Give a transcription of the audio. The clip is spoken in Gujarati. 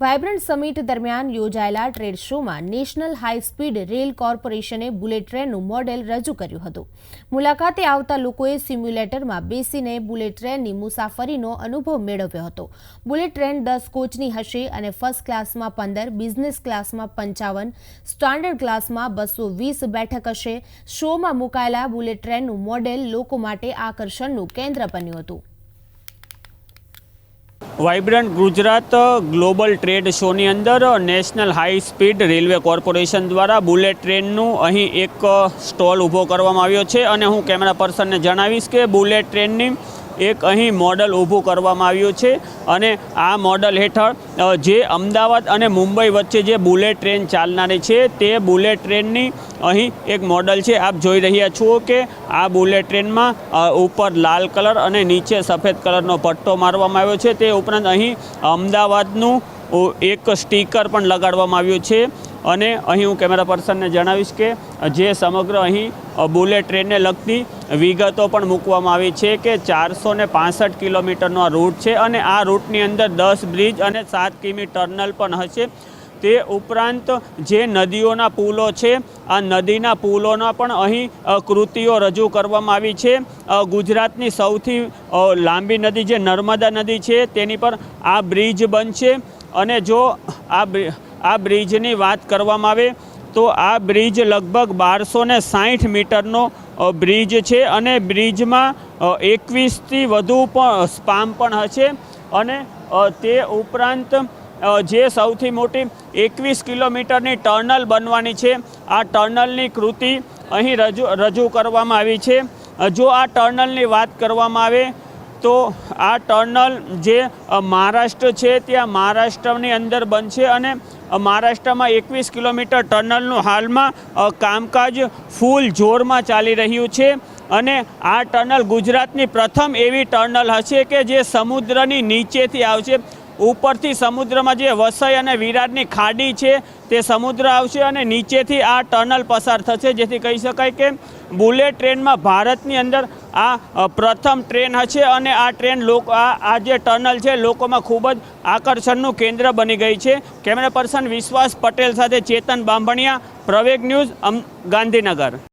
વાયબ્રન્ટ સમિટ દરમિયાન યોજાયેલા ટ્રેડ શોમાં નેશનલ હાઈ સ્પીડ રેલ કોર્પોરેશને બુલેટ ટ્રેનનું મોડેલ રજૂ કર્યું હતું. મુલાકાતે આવતા લોકોએ સિમ્યુલેટરમાં બેસીને બુલેટ ટ્રેનની મુસાફરીનો અનુભવ મેળવ્યો હતો. બુલેટ ટ્રેન દસ કોચની હશે અને ફર્સ્ટ ક્લાસમાં પંદર, બિઝનેસ ક્લાસમાં પંચાવન, સ્ટાન્ડર્ડ ક્લાસમાં બસો વીસ બેઠક હશે. શોમાં મુકાયેલા બુલેટ ટ્રેનનું મોડેલ લોકો માટે આકર્ષણનું કેન્દ્ર બન્યું હતું. વાઇબ્રન્ટ ગુજરાત ગ્લોબલ ટ્રેડ શોની અંદર national high speed railway corporation દ્વારા બુલેટ ટ્રેનનું અહીં એક સ્ટોલ ઊભો કરવામાં આવ્યો છે અને હું કેમેરા પર્સનને જણાવીશ કે બુલેટ ટ્રેનની એક અહીં મોડલ ઊભું કરવામાં આવ્યું છે અને આ મોડલ હેઠળ જે અમદાવાદ અને મુંબઈ વચ્ચે જે બુલેટ ટ્રેન ચાલનારી છે તે બુલેટ ટ્રેનની અહીં એક મોડલ છે. આપ જોઈ રહ્યા છો કે આ બુલેટ ટ્રેનમાં ઉપર લાલ કલર અને નીચે સફેદ કલરનો પટ્ટો મારવામાં આવ્યો છે. તે ઉપરાંત અહીં અમદાવાદનું એક સ્ટીકર પણ લગાડવામાં આવ્યું છે. અને અહીં હું કેમેરા પર્સનને જણાવીશ કે જે સમગ્ર અહીં બુલેટ ટ્રેનને લગતી વિગતો પણ મૂકવામાં આવી છે કે ચારસો ને પાસઠ કિલોમીટરનો આ રૂટ છે અને આ રૂટની અંદર દસ બ્રિજ અને સાત કિમી ટર્નલ પણ હશે. તે ઉપરાંત જે નદીઓના પુલો છે, આ નદીના પુલોના પણ અહીં કૃતિઓ રજૂ કરવામાં આવી છે. ગુજરાતની સૌથી લાંબી નદી જે નર્મદા નદી છે તેની પર આ બ્રિજ બનશે અને જો આ બ્રિ- આ બ્રિજની વાત કરવામાં આવે તો આ બ્રિજ લગભગ બારસો ને સાઠ મીટરનો બ્રિજ છે અને બ્રિજમાં એકવીસથી વધુ પણ સ્પામ પણ હશે અને તે ઉપરાંત જે સૌથી મોટી એકવીસ કિલોમીટરની ટર્નલ બનવાની છે, આ ટર્નલની કૃતિ અહીં રજૂ રજૂ કરવામાં આવી છે. જો આ ટર્નલની વાત કરવામાં આવે તો આ ટર્નલ જે મહારાષ્ટ્ર છે, ત્યાં મહારાષ્ટ્રની અંદર બનશે અને મહારાષ્ટ્રમાં એકવીસ કિલોમીટર ટર્નલનું હાલમાં કામકાજ ફૂલ જોરમાં ચાલી રહ્યું છે. અને આ ટર્નલ ગુજરાતની પ્રથમ એવી ટર્નલ હશે કે જે સમુદ્રની નીચેથી આવશે. ઉપરથી સમુદ્રમાં જે વસઈ અને વિરાટની ખાડી છે, તે સમુદ્ર આવશે અને નીચેથી આ ટનલ પસાર થશે. જેથી કહી શકાય કે બુલેટ ટ્રેનમાં ભારતની અંદર આ પ્રથમ ટ્રેન હશે અને આ ટ્રેન લોકો, આ જે ટનલ છે, લોકોમાં ખૂબ જ આકર્ષણનું કેન્દ્ર બની ગઈ છે. કેમેરા પર્સન વિશ્વાસ પટેલ સાથે ચેતન બાંભણિયા, પ્રવેગ ન્યૂઝ ગાંધીનગર.